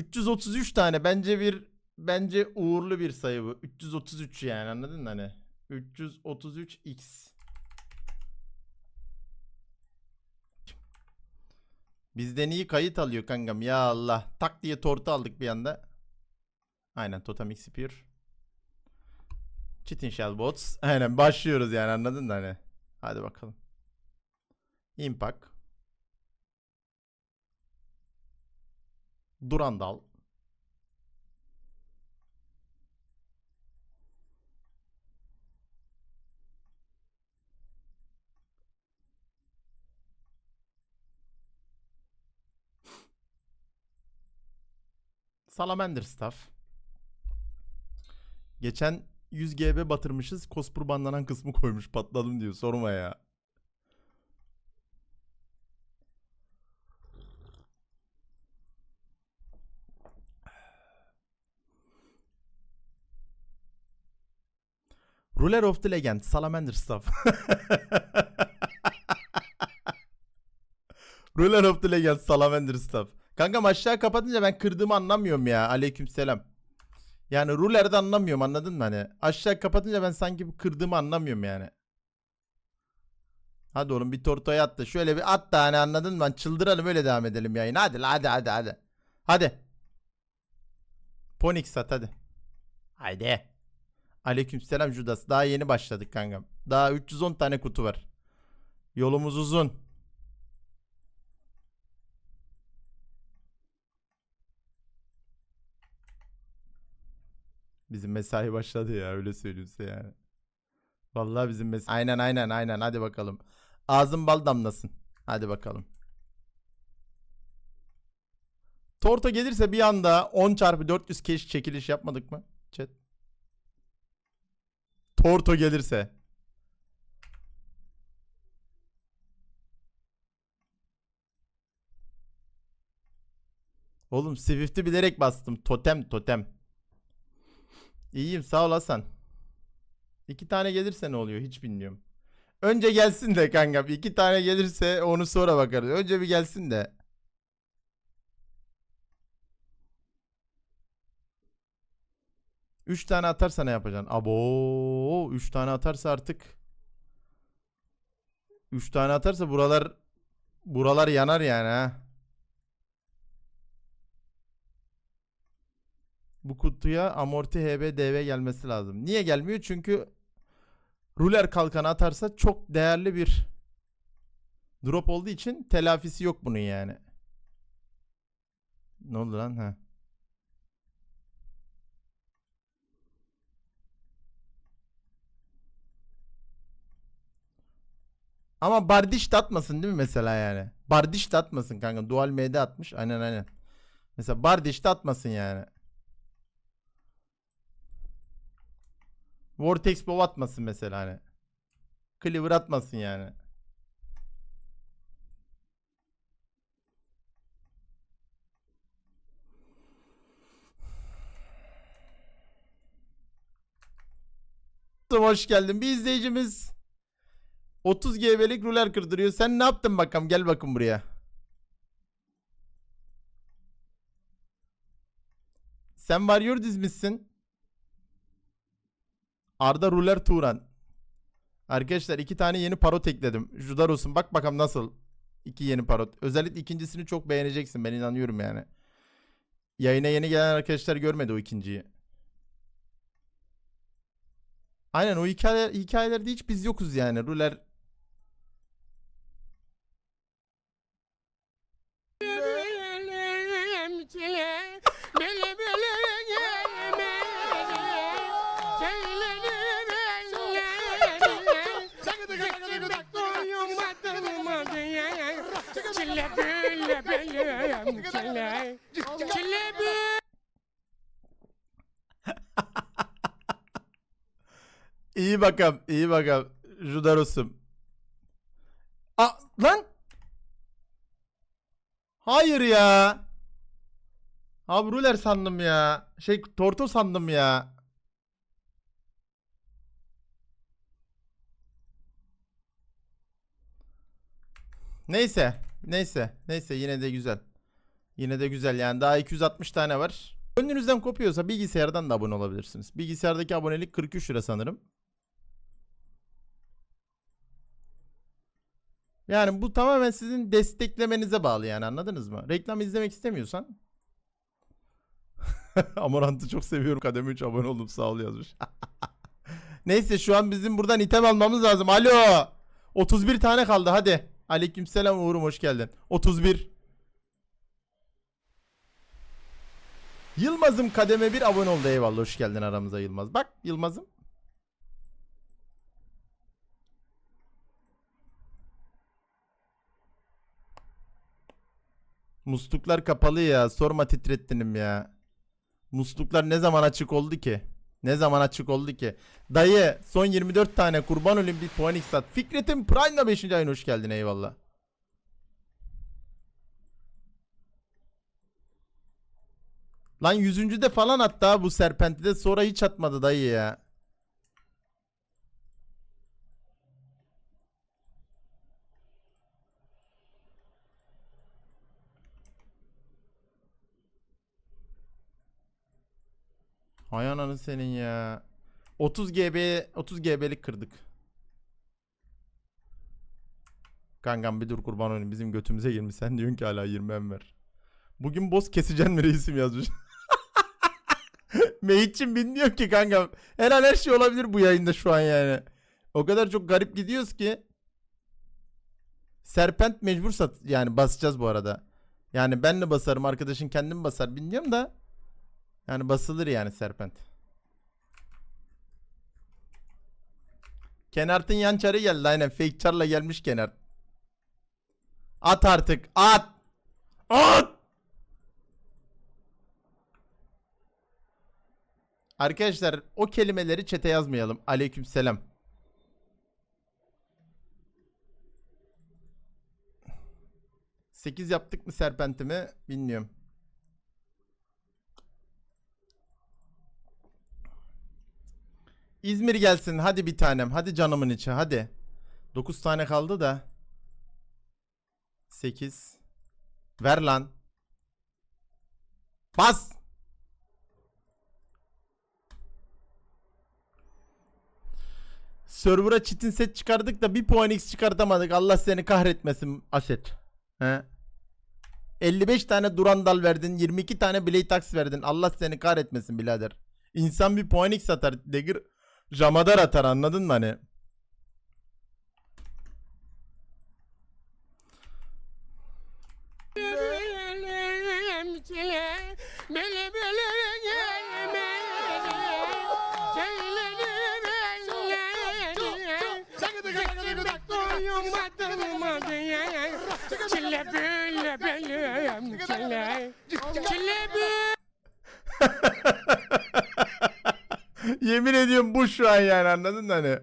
333 tane bence bir bence uğurlu bir sayı bu. 333 yani anladın mı hani? 333x. Bizden iyi kayıt alıyor kankam. Ya Allah. Tak diye tortu aldık bir anda. Aynen Totem Spear. Chitin Shell Bots. Aynen başlıyoruz yani anladın mı hani? Hadi bakalım. Impact. Durandal. Salamander Staff. Geçen 100 GB batırmışız. Kospur banlanan kısmı koymuş. Patladım diyor. Sorma ya. Ruler of the Legend. Salamander Staff. Ruler of the Legend. Salamander Staff. Kankam aşağı kapatınca ben kırdığımı anlamıyorum ya. Aleykümselam. Yani rulerde anlamıyorum anladın mı hani? Aşağı kapatınca ben sanki kırdığımı anlamıyorum yani. Hadi oğlum bir tortoya at da şöyle bir at da hani anladın mı? Çıldıralım öyle devam edelim yayın. Hadi hadi hadi hadi. Hadi. Ponix at hadi. Haydi. Aleykümselam Judas. Daha yeni başladık kankam. Daha 310 tane kutu var. Yolumuz uzun. Bizim mesai başladı ya öyle söylüyorsa yani. Vallahi bizim mesai. Aynen aynen aynen hadi bakalım. Ağzın bal damlasın. Hadi bakalım. Torto gelirse bir anda 10 çarpı 400 keş çekiliş yapmadık mı? Torto gelirse. Oğlum Swift'i bilerek bastım. Totem totem. İyiyim sağ ol Hasan. İki tane gelirse ne oluyor hiç bilmiyorum. Önce gelsin de kankam. İki tane gelirse onu sonra bakarız. Önce bir gelsin de. Üç tane atarsa ne yapacaksın? Abo, üç tane atarsa artık. Üç tane atarsa buralar buralar yanar yani ha. Bu kutuya amorti HB DV gelmesi lazım. Niye gelmiyor? Çünkü ruler kalkanı atarsa çok değerli bir drop olduğu için telafisi yok bunun yani. Ne oldu lan? Ha. Ama Bardiş de atmasın değil mi mesela yani? Bardiş de atmasın kanka. Dual MD atmış. Aynen aynen. Mesela Bardiş de atmasın yani. Vortex Bow atmasın mesela hani. Cleaver atmasın yani. Hoş geldin. Bir izleyicimiz 30 GB'lik ruler kırdırıyor. Sen ne yaptın bakalım? Gel bakın buraya. Sen Warrior dizmişsin. Arda Ruler Turan. Arkadaşlar iki tane yeni parot ekledim. Judaros'un bak bakalım nasıl. iki yeni parot. Özellikle ikincisini çok beğeneceksin. Ben inanıyorum yani. Yayına yeni gelen arkadaşlar görmedi o ikinciyi. Aynen o hikayeler, hikayelerde hiç biz yokuz yani. Ruler Böyle böyle çile Çile böyle iyi bakalım, iyi bakalım. Judaros'um. Aa lan. Hayır ya. Abi ruler sandım ya. Şey torto sandım ya. Neyse. Neyse. Neyse yine de güzel. Yine de güzel yani daha 260 tane var. Gönlünüzden kopuyorsa bilgisayardan da abone olabilirsiniz. Bilgisayardaki abonelik 43 lira sanırım. Yani bu tamamen sizin desteklemenize bağlı yani anladınız mı? Reklam izlemek istemiyorsan. Amorant'ı çok seviyorum. Kademe 3 abone oldum sağ ol yazmış. Neyse şu an bizim buradan item almamız lazım. Alo. 31 tane kaldı hadi. Aleykümselam Uğur'um hoş geldin. 31. Yılmaz'ım kademe 1 abone oldu eyvallah hoş geldin aramıza Yılmaz. Bak Yılmaz'ım. Musluklar kapalı ya. Sorma titrettinim ya. Musluklar ne zaman açık oldu ki? Ne zaman açık oldu ki? Dayı son 24 tane kurban olayım bir puan sat. Fikret'im Prime'la 5. ayın hoş geldin eyvallah. Lan 100. de falan hatta bu Serpenti'de sonra hiç atmadı dayı ya. Hay ananı senin ya. 30 GB 30 GB'lik kırdık. Kankam bir dur kurban olayım bizim götümüze girmiş. Sen diyorsun ki hala 20 em ver. Bugün boss keseceksin mi reisim yazmış. Meyitçim bilmiyorum ki kankam. Her an her şey olabilir bu yayında şu an yani. O kadar çok garip gidiyoruz ki. Serpent mecbur sat yani basacağız bu arada. Yani ben de basarım arkadaşın kendim basar bilmiyorum da. Yani basılır yani Serpent. Kenart'ın yan çarı geldi aynen fake çarla gelmiş Kenart. At artık at. At. Arkadaşlar o kelimeleri çete yazmayalım. Aleykümselam. Sekiz yaptık mı serpentimi bilmiyorum. İzmir gelsin hadi bir tanem. Hadi canımın içi hadi. 9 tane kaldı da. 8. Ver lan. Bas. Server'a çitin set çıkardık da bir puan x çıkartamadık. Allah seni kahretmesin Aset. He. 55 tane Durandal verdin. 22 tane Blade Axe verdin. Allah seni kahretmesin birader. İnsan bir puan x atar. Dagger Jamadar atar anladın mı hani? Çile böyle böyle Çile Çile Yemin ediyorum bu şu an yani anladın mı hani?